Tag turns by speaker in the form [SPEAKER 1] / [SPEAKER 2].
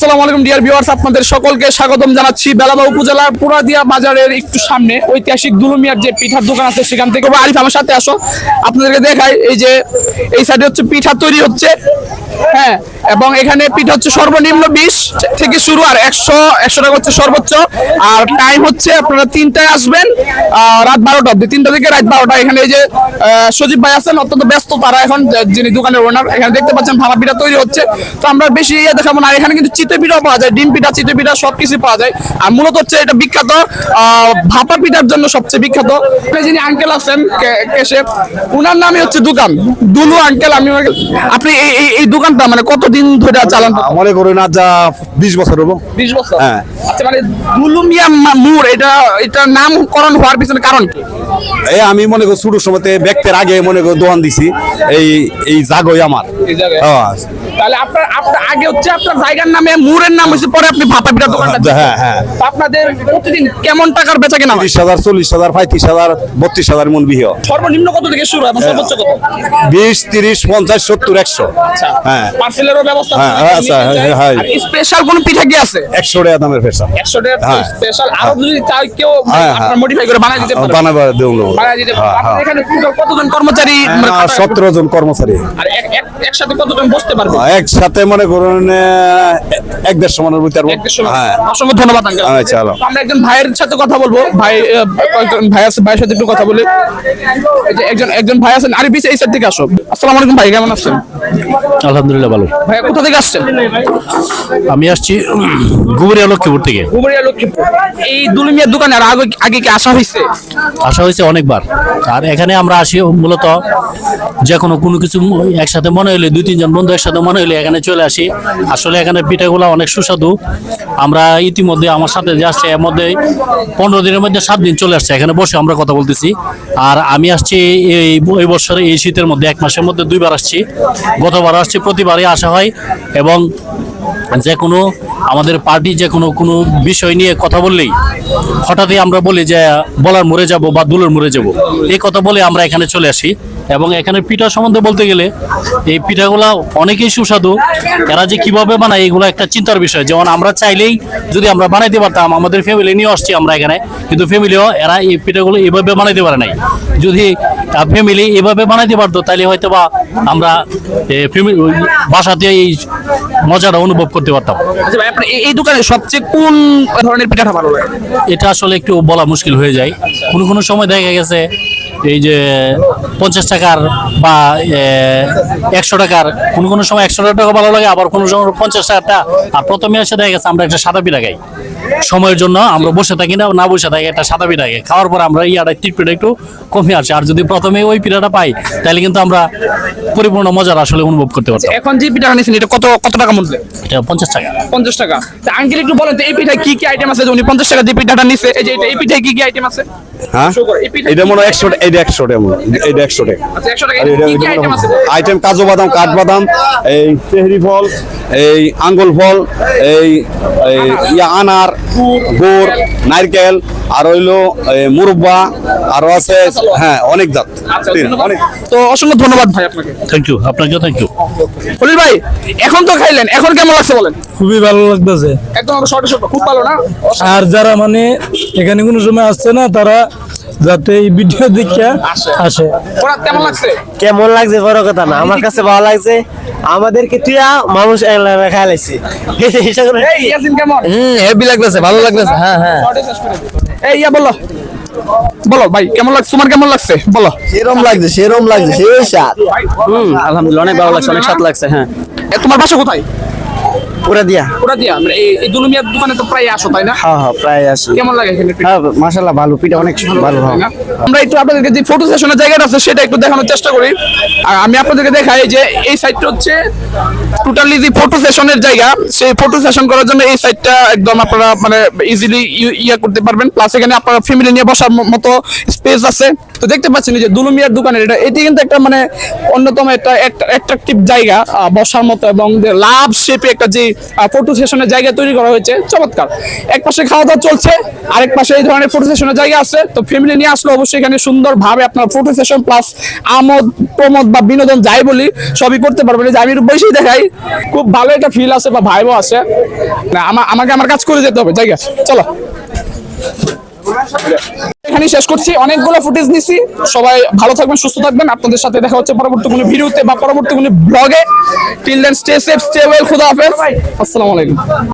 [SPEAKER 1] আসসালামু আলাইকুম dear viewers আপনাদের সকলকে স্বাগতম জানাচ্ছি বেলাবা উপজেলার পুরাদিয়া বাজারের একটু সামনে ঐতিহাসিক দুলুমিয়ার যে পিঠার দোকান আছে, সেখান থেকে আরিফ আমার সাথে আসো। আপনাদেরকে দেখাই, এই যে এই সাইডে হচ্ছে পিঠা তৈরি হচ্ছে। হ্যাঁ এবং এখানে পিঠা হচ্ছে সর্বনিম্ন বিশ থেকে শুরু, আর একশো একশো টাকা হচ্ছে সর্বোচ্চ। আর টাইম হচ্ছে আপনারা তিনটায় আসবেন রাত বারোটা অব্দি তিনটা থেকে রাত বারোটা। এখানে এই যে সজীব ভাই আছেন, অত্যন্ত ব্যস্ত তারা এখন যিনি দোকানের ওনার এখানে দেখতে পাচ্ছেন ভাপা পিঠা তৈরি হচ্ছে। তো আমরা বেশি ইয়ে দেখাবো না। এখানে কিন্তু চিতই পিঠাও পাওয়া যায়, ডিম পিঠা, চিতই পিঠা, সব কিছু পাওয়া যায়। আর মূলত হচ্ছে এটা বিখ্যাত ভাপা পিঠার জন্য সবচেয়ে বিখ্যাত। যিনি আঙ্কেল আছেন কেশে উনার নামে হচ্ছে দোকান। দুলু আঙ্কেল আমি আপনি এই দোকানটা মানে কতদিন ধরে চালান
[SPEAKER 2] মনে করুন আজ যা বিশ বছর হব।
[SPEAKER 1] বিশ বছর?
[SPEAKER 2] হ্যাঁ।
[SPEAKER 1] আচ্ছা মানে দুলু মিয়া মুর এটা এটা নামকরণ হওয়ার পিছনে কারণ কি?
[SPEAKER 2] এই আমি মনে করি ছোট সময়তে ব্যক্তির আগে মনে করি দোকান দিছি এই এই জাগই আমার। হ্যাঁ,
[SPEAKER 1] তাহলে আপনার আপনার আগে হচ্ছে আপনার জায়গার নামে মুরের নাম হচ্ছে পরে আপনি ভাপা পিঠা দোকানটা
[SPEAKER 2] হ্যাঁ, হ্যাঁ, হ্যাঁ।
[SPEAKER 1] আপনাদের প্রতিদিন কেমন টাকার বেচা কেনা?
[SPEAKER 2] তিরিশ হাজার চল্লিশ হাজার পঁয়ত্রিশ হাজার বত্রিশ হাজার মন বিহ
[SPEAKER 1] সর্বনিম্ন কত থেকে শুরু এবং সর্বোচ্চ কত?
[SPEAKER 2] বিশ তিরিশ পঞ্চাশ সত্তর একশো।
[SPEAKER 1] আচ্ছা।
[SPEAKER 2] হ্যাঁ।
[SPEAKER 1] পার্সেলেরও ব্যবস্থা
[SPEAKER 2] হ্যাঁ, হ্যাঁ, হ্যাঁ, হ্যাঁ।
[SPEAKER 1] স্পেশাল কোন পিঠা কি আছে?
[SPEAKER 2] একশো টাকা দামের পেশা
[SPEAKER 1] একশো টাকা
[SPEAKER 2] হ্যাঁ।
[SPEAKER 1] স্পেশাল আরও যদি চাই কেউ
[SPEAKER 2] হ্যাঁ, হ্যাঁ।
[SPEAKER 1] মডিফাই করে বানাই দিতে পারবে
[SPEAKER 2] বানাবার দেউন
[SPEAKER 1] বানাই দিতে পারবে
[SPEAKER 2] হ্যাঁ,
[SPEAKER 1] আপনাদের
[SPEAKER 2] হ্যাঁ।
[SPEAKER 1] এখানে কতজন কর্মচারী খাটায়?
[SPEAKER 2] সতেরো জন কর্মচারী।
[SPEAKER 1] আর এক- একসাথে কতজন বসতে পারবে?
[SPEAKER 2] একসাথে মনে করুন এক দেড়শো মানের ভিতর। হ্যাঁ।
[SPEAKER 1] অসংখ্য ধন্যবাদ
[SPEAKER 2] আচ্ছা,
[SPEAKER 1] আমরা একজন ভাইয়ের সাথে কথা বলব। ভাই কয়েকজন ভাই আছে ভাইয়ের সাথে একটু কথা বলি। একজন একজন ভাই আছেন আরে পিছে এই সাইড থেকে আসো। আসসালামু আলাইকুম ভাই কেমন আছেন?
[SPEAKER 3] আলহামদুলিল্লাহ ভালো।
[SPEAKER 1] ভাই কোথা থেকে আসছেন?
[SPEAKER 3] আমি আসছি গুবরিয়া লক্ষ্মীপুর থেকে।
[SPEAKER 1] গুবরিয়া লক্ষ্মীপুর। এই দুলুমিয়ার দোকানে আর আগে আগে কি আসা হয়েছে?
[SPEAKER 3] আসা হয়েছে অনেকবার। আর এখানে আমরা আসি মূলত যে কোনো কোনো কিছু একসাথে মনে হলে দুই তিনজন বন্ধু একসাথে মনে হলে এখানে চলে আসি। আসলে এখানে পিঠাগুলো অনেক সুস্বাদু। আমরা ইতিমধ্যে আমার সাথে যে আসছে এর মধ্যে পনেরো দিনের মধ্যে সাত দিন চলে আসছে। এখানে বসে আমরা কথা বলতেছি। আর আমি আসছি এই এই বছরে এই শীতের মধ্যে এক মাসের মধ্যে দুইবার আসছি। গতবার আসছি প্রতিবারই আসা হয় এবং যে কোনো আমাদের পার্টি যে কোনো কোনো বিষয় নিয়ে কথা বললেই হঠাৎই আমরা বলি যে বলার মরে যাব বা দুলের মরে যাব। এই কথা বলে আমরা এখানে চলে আসি এবং এখানে পিঠা সম্বন্ধে বলতে গেলে এই পিঠাগুলা অনেকেই সুস্বাদু। এরা যে কীভাবে বানায় এগুলো একটা চিন্তার বিষয়। যেমন আমরা চাইলেই যদি আমরা বানাইতে পারতাম, আমাদের ফ্যামিলি নিয়ে আসছি আমরা এখানে। কিন্তু ফ্যামিলিও এরা এই পিঠাগুলো এইভাবে বানাইতে পারে নাই। যদি ফ্যামিলি এভাবে বানাইতে পারতো তাহলে হয়তো বা আমরা বাসা দিয়ে বাসাতে এই মজাটা অনুভব করতে পারতাম।
[SPEAKER 1] আচ্ছা ভাই এই দোকানে সবচেয়ে কোন ধরনের পিঠাটা ভালো লাগে?
[SPEAKER 3] এটা আসলে একটু বলা মুশকিল হয়ে যায়। কোনো কোনো সময় দেখা গেছে এই যে পঞ্চাশ টাকার বা একশো টাকার কোনো কোনো সময় একশো টাকা ভালো লাগে আবার কোনো সময় পঞ্চাশ টাকাটা আর প্রথমে এসে দেখা গেছে আমরা একটা সাদা পিঠা খাই। সময়ের জন্য আমরা বসে থাকি না না বসে থাকি একটা সাদা পিঠা খাই। খাওয়ার পর আমরা ইয়াটা টিটপিটা একটু কমে আসে। আর যদি প্রথমে ওই পিঠাটা পাই তাহলে কিন্তু আমরা পরিপূর্ণ মজার আসলে অনুভব করতে পারতাম।
[SPEAKER 1] এখন যে পিঠা নিয়েছেন এটা কত কত টাকা মূল্য?
[SPEAKER 3] এটা পঞ্চাশ টাকা।
[SPEAKER 1] পঞ্চাশ টাকা। আঙ্কেল একটু বলেন তো এই পিঠায় কি কি আইটেম আছে? যে উনি পঞ্চাশ টাকা যে পিঠাটা নিছে এই যে এটা- এই পিঠায় কি কি আইটেম আছে?
[SPEAKER 2] হ্যাঁ? এটা মনে হয় একশো এটা একশো টাকা। এটা একশো টাকা।
[SPEAKER 1] আচ্ছা আইটেম কাজু
[SPEAKER 2] বাদাম কাঠ বাদাম কাঠবাদাম এই চেহরি ফল এই আঙ্গুল ফল এই এই ইয়া আনার গুড় নারকেল আর হইল মুরব্বা আরও আছে হ্যাঁ অনেক জাত।
[SPEAKER 1] আচ্ছা।
[SPEAKER 2] অনেক।
[SPEAKER 1] তো অসংখ্য ধন্যবাদ ভাই আপনাকে।
[SPEAKER 3] থ্যাংক ইউ আপনাকেও থ্যাংক ইউ
[SPEAKER 1] খলিল ভাই এখন তো খাইলেন এখন কেমন লাগছে বলেন?
[SPEAKER 4] খুবই ভালো লাগতেছে।
[SPEAKER 1] একদম শর্ট শর্ট খুব ভালো না?
[SPEAKER 4] আর যারা মানে এখানে কোনো সময় আসছে না তারা যাতে এই ভিডিও দেখে
[SPEAKER 1] আসে। কেমন লাগছে?
[SPEAKER 5] কেমন লাগছে বড় কথা না। আমার কাছে ভালো লাগছে আমাদেরকে তুই মানুষ খাইলাইছি
[SPEAKER 1] এই ইয়াসিন কেমন?
[SPEAKER 5] হুম হেভি লাগতেছে ভালো লাগতেছে। হ্যাঁ হ্যাঁ।
[SPEAKER 1] এই ইয়া বলো। বলো ভাই কেমন লাগছে? তোমার কেমন লাগছে? বলো।
[SPEAKER 5] সেরম লাগছে সেরম লাগছে সেই স্বাদ।
[SPEAKER 1] হুম
[SPEAKER 5] আলহামদুলিল্লাহ অনেক ভালো লাগছে অনেক স্বাদ লাগছে হ্যাঁ।
[SPEAKER 1] তোমার বাসা কোথায়?
[SPEAKER 5] পুরা দিয়া?
[SPEAKER 1] ওরা দিয়া? মানে এই দুলুমিয়ার দোকানে তো প্রায় আসো তাই না?
[SPEAKER 5] হ্যাঁ হ্যাঁ প্রায় আসি।
[SPEAKER 1] কেমন লাগে এখানে
[SPEAKER 5] হ্যাঁ মাশাআল্লাহ ভালো পিঠা অনেক ভালো
[SPEAKER 1] তাই
[SPEAKER 5] হ্যাঁ।
[SPEAKER 1] আমরা একটু আপনাদেরকে যে ফটো সেশনের জায়গাটা আছে সেটা একটু দেখানোর চেষ্টা করি। আর আমি আপনাদেরকে দেখাই যে এই সাইডটা হচ্ছে টোটালি যে ফটো সেশনের জায়গা। সেই ফটো সেশন করার জন্য এই সাইডটা একদম আপনারা মানে ইজিলি ইয়া করতে পারবেন। প্লাস এখানে আপনারা ফ্যামিলি নিয়ে বসার মতো স্পেস আছে। তো দেখতে পাচ্ছেন যে দুলুমিয়ার দোকানের এটা। এটি কিন্তু একটা মানে অন্যতম একটা অ্যাট্রাকটিভ জায়গা বসার মতো এবং লাভ শেপে একটা যে ফটো সেশনের জায়গা তৈরি করা হয়েছে। চমৎকার। এক পাশে খাওয়া দাওয়া চলছে, আরেক পাশে এই ধরনের ফটো সেশনের জায়গা আছে। তো ফ্যামিলি নিয়ে আসলে অবশ্যই এখানে সুন্দরভাবে আপনার ফটো সেশন প্লাস আমোদ, প্রমোদ বা বিনোদন যাই বলি, সবই করতে পারবেন। যে আমি বসেই দেখাই, খুব ভালো একটা ফিল আছে বা ভাইবও আছে। না আমাকে আমার কাজ করে যেতে হবে, জায়গা চলো। এখানে শেষ করছি। অনেকগুলো ফুটেজ নিছি। সবাই ভালো থাকবেন, সুস্থ থাকবেন। আপনাদের সাথে দেখা হচ্ছে পরবর্তী কোনো ভিডিওতে বা পরবর্তী কোনো ব্লগে till then stay safe stay well খুদা হাফেজ। আসসালামু আলাইকুম।